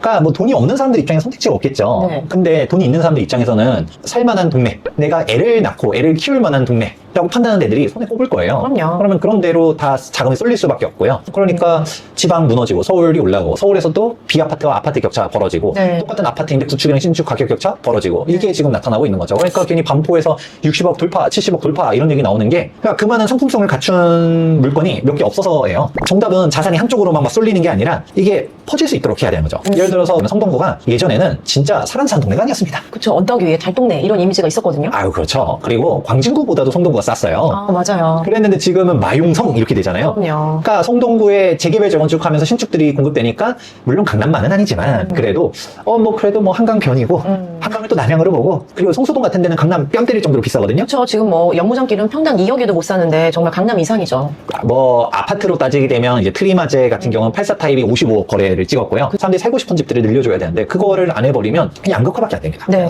그러니까 뭐 돈이 없는 사람들 입장에 선택지가 없겠죠. 네. 근데 돈이 있는 사람들 입장에서는 살만한 동네, 내가 애를 낳고 애를 키울 만한 동네 라고 판단하는 애들이 손에 꼽을 거예요. 그럼요. 그러면 그런 대로 다 자금이 쏠릴 수밖에 없고요. 그러니까 지방 무너지고 서울이 올라가고 서울에서도 비아파트와 아파트 격차가 벌어지고 네. 똑같은 아파트인데 구축이랑 신축 가격 격차 벌어지고 이게 지금 나타나고 있는 거죠. 그러니까 괜히 반포에서 60억 돌파, 70억 돌파 이런 얘기 나오는 게 그러니까 그 많은 상품성을 갖춘 물건이 몇 개 없어서예요. 정답은 자산이 한쪽으로만 막 쏠리는 게 아니라 이게 퍼질 수 있도록 해야 되는 거죠. 음. 예를 들어서 성동구가 예전에는 진짜 사람 사는 동네가 아니었습니다. 그쵸. 언덕 위에 달동네 이런 이미지가 있었거든요. 아유 그렇죠. 그리고 광진구보다도 성동구 가 쌌어요. 아, 맞아요. 그랬는데 지금은 마용성 이렇게 되잖아요. 그럼요. 그러니까 성동구에 재개발 재건축하면서 신축들이 공급되니까 물론 강남만은 아니지만 음. 그래도 어 뭐 그래도 뭐 한강 변이고 음. 한강을 또 남향으로 보고 그리고 성수동 같은 데는 강남 뺨 때릴 정도로 비싸거든요. 그쵸. 지금 뭐 연무장길은 평당 2억에도 못 사는데 정말 강남 이상이죠. 뭐 아파트로 따지게 되면 이제 트리마제 같은 경우는 84 타입이 55억 거래를 찍었고요. 사람들이 살고 싶은 집들을 늘려줘야 되는데 그거를 안 해버리면 그냥 양극화밖에 안 됩니다. 네.